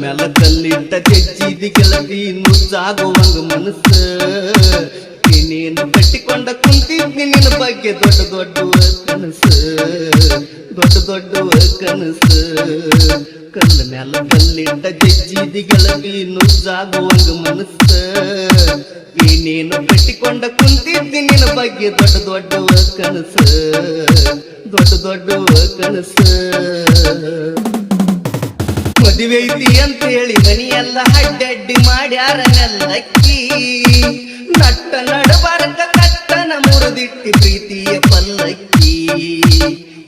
ಮ್ಯಾಲ ಕಲ್ಲಿಟ್ಟ ಚೆಚ್ಚಿದಿ ಗೆಳತಿ ನುಜ್ಜಾಗುವಂಗ ಮನಸ್ಸು. ನೀನು ಕಟ್ಟಿಕೊಂಡ ಕುಂತಿದ್ನಿ ನಿನ್ನ ಬಗ್ಗೆ ದೊಡ್ಡ ದೊಡ್ಡ ಕನಸು. ದೊಡ್ಡ ದೊಡ್ಡ ಕನಸು. ಕಲ್ಲ ಮ್ಯಾಲ ಕಲ್ಲಿಟ್ಟ ಜಜ್ಜಿದಿ ಗೆಳತಿ ನುಜ್ಜಾಗುವಂಗ ಮನಸ್ಸು. ನೀನು ಕಟ್ಟಿಕೊಂಡ ಕುಂತಿದ್ದಿ ನಿನ್ನ ಬಗ್ಗೆ ದೊಡ್ಡ ದೊಡ್ಡ ಕನಸು. ದೊಡ್ಡ ದೊಡ್ಡ ಕನಸು. ಮದುವೆ ಐತಿ ಅಂತ ಹೇಳಿ ಮನಿಯೆಲ್ಲ ಅಡ್ಡಡ್ಡಿ ಮಾಡ್ಯಾರ ನೆಲ್ಲಕ್ಕಿ. ನಟ್ಟ ನಡಬಾರಕ ಕಟ್ಟನ ಮುರಿದಿಟ್ಟಿ ಪ್ರೀತಿಯ ಪಲ್ಲಕ್ಕಿ.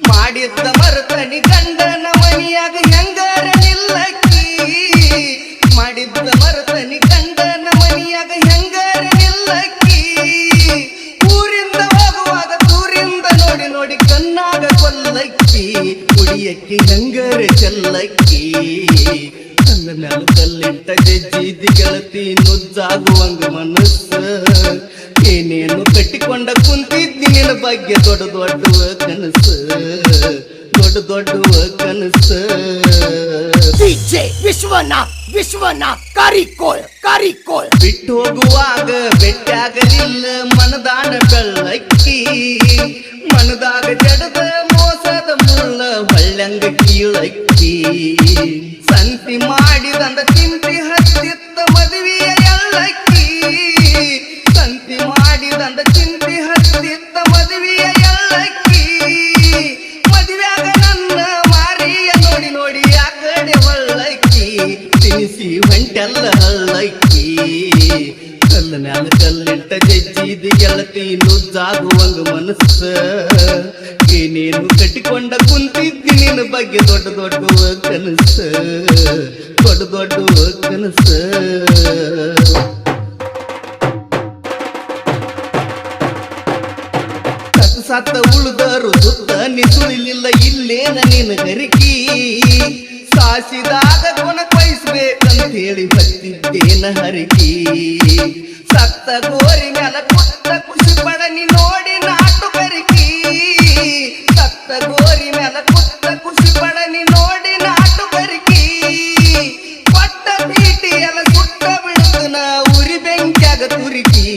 ಮಾಡಿದ್ದ ಮರುತನಿ ಗಂಡನ ಮನಿಯಾಗ ಕೊಲ್ಲಕ್ಕಿ ಕುಡಿಯಕ್ಕೆ ಹೆಂಗರ ಚಲ್ಲಕ್ಕಿ? ನನ್ನ ಮ್ಯಾಲ ಕಲ್ಲಿಟ್ಟ ಜಜ್ಜಿದಿ ಗೆಳತಿ ನುಜ್ಜಾಗುವಂಗ ಮನಸ್ಸ. ಏನೇನು ಕಟ್ಟಿಕೊಂಡ ಕುಂತಿದ್ದಿ ನಿನ್ನ ಬಗ್ಗೆ ದೊಡ್ಡ ದೊಡ್ಡವ ಕನಸು. ದೊಡ್ಡ ದೊಡ್ಡವ ಕನಸು. DJ ವಿಶ್ವನಾಥ್ ವಿಶ್ವನಾಥ್ ಕಾರಿಕೋಳ್ ಕಾರಿಕೋಳ್ ಬಿಟ್ಟು ಹೋಗುವಾಗ ಬೆಟ್ಟಾಗಲಿಲ್ಲ ಮನದಾನ ಬೆಳ್ಳಕ್ಕಿ. ಮನದಾಗ ಜಡದ ಹೊಳ್ಳಂಗ ಕೀಳಕ್ಕಿ ಸಂತಿ ಮಾಡಿದಂದ ತಿಂತಿ ಹತ್ತಿತ್ತ ಮದುವೆಯ ಎಲ್ಲಕ್ಕಿ. ಸಂತಿ ಮಾಡಿದಂದ ಚಿಂತಿ ಹತ್ತಿತ್ತ ಮದುವೆಯ ಎಲ್ಲಕ್ಕಿ. ಮದುವೆಯಾಗ ನನ್ನ ಮಾರಿಯ ನೋಡಿ ನೋಡಿ ಆ ಕಡೆ ಹೊಳ್ಳಕ್ಕಿ ತಿನಿಸಿ ಹೊಂಟೆಲ್ಲ ಹಳ್ಳಕ್ಕಿ ಕಲ್ಲ ಮ್ಯಾಲ ಕಲ್ಲಿಟ್ಟ ಜಾಗುವಂಗ ಗೆಳತಿ ನುಜ್ಜಾಗುವಂಗ ಮನಸ್ಸ. ಏನೇನು ಕಟ್ಟಿಕೊಂಡ ಕುಂತಿದ್ದಿ ನಿನ್ನ ಬಗ್ಗೆ ದೊಡ್ಡ ದೊಡ್ಡ ಕನಸ. ದೊಡ್ಡ ದೊಡ್ಡ ಕನಸ. ಸತ್ತ ಉಳಿದರು ಸುತ್ತ ನಿಸುಳಿಲಿಲ್ಲ ಇಲ್ಲೇನ ನಿನ್ನ ಗರಿಕಿ. ಸಾಸಿದಾಗ ಗುಣ ಬಯಸ್ಬೇಕಂತ ಹೇಳಿ ಬತ್ತಿದ್ದೇನ ಹರಿಕಿ. ಸತ್ತ ಗೋರಿ ಮ್ಯಾಲ ಕೊಟ್ಟ ಖುಷಿ ಪಡನಿ ನೋಡಿ ನಾಟು ಕರಿಕಿ. ಸತ್ತ ಗೋರಿ ಮ್ಯಾಲ ಕೊಟ್ಟ ಖುಷಿ ಪಡನಿ ನೋಡಿ ನಾಟು ಕರಿಕಿ. ಕೊಟ್ಟ ಬೀಟಿ ಎಲ್ಲ ಸುಟ್ಟ ಬಿಡುತ್ತನ ಉರಿ ಬೆಂಕ್ಯಾಗ ತುರಿಕಿ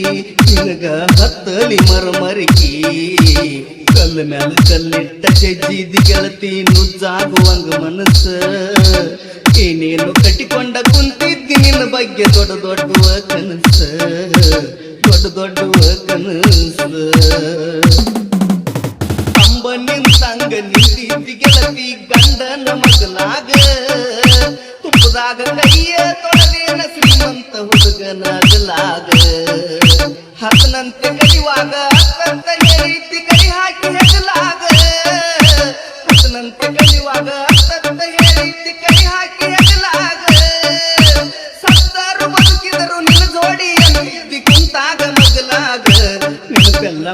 ನಿನಗ ಹತ್ತಲಿ ಮರಮರಿಕಿ. ಕಲ್ಲು ಮ್ಯಾಲ ಕಲ್ಲಿಟ್ಟ ಜಜ್ಜಿದಿ ಗೆಳತಿ ನುಜ್ಜಾಗುವಂಗ ಮನಸ್ಸ. ಏನೇನು ಕಟ್ಟಿಕೊಂಡ ಕುಂತಿದ್ದಿ ನಿನ್ನ ಬಗ್ಗೆ ದೊಡ್ಡ ದೊಡ್ಡ ಕನಸ. ದೊಡ್ಡ ದೊಡ್ಡ ಕನಸ. ಕಂಬ ನಿಂತಂಗ ನಿಂತಿದ್ದಿ ಗೆಳತಿ ಗಂಡನ ಮಗಲಾಗ. ತುಪ್ಪದಾಗ ಕೈಯ ತೊಳೆದೇನ ಶ್ರೀಮಂತ ಹುಡುಗನಾಗಲಾಗ. ಹಸನಂತೆ ಕಡಿಯುವಾಗ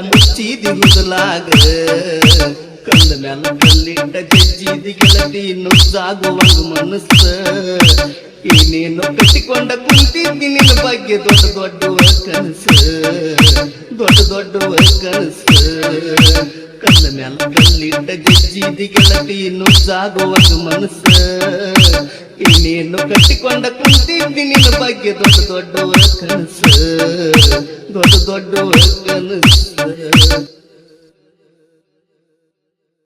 ಮುಚ್ಚಿದಿ ಹುದಲಾಗ ಕಲ್ಲ ಮ್ಯಾಲ ಕಲ್ಲಿಟ್ಟ ಗೆಜ್ಜಿದಿ ಗೆಳತಿ ನುಜ್ಜಾಗುವಂಗ ಮನಸ್ಸ. ಏನೇನು ಕಟ್ಟಿಕೊಂಡ ಕುಂತಿದ್ದಿ ನಿನ್ನ ಬಗ್ಗೆ ದೊಡ್ಡ ದೊಡ್ಡ ಕನಸು ದೊಡ್ಡ ದೊಡ್ಡ ಕನಸು ಕಲ್ಲ ಮ್ಯಾಲ ಕಲ್ಲಿಟ್ಟ ಗೆಜ್ಜಿದಿ ಗೆಳತಿ ಸಾಗುವ ಮನಸ್ಸ. ಇನ್ನೇನು ಕಟ್ಟಿಕೊಂಡ ಕುಂತಿದ್ದಿ ನಿನ್ನ ಬಗ್ಗೆ ದೊಡ್ಡ ದೊಡ್ಡ ಕನಸು ದೊಡ್ಡ ದೊಡ್ಡ ಕನಸು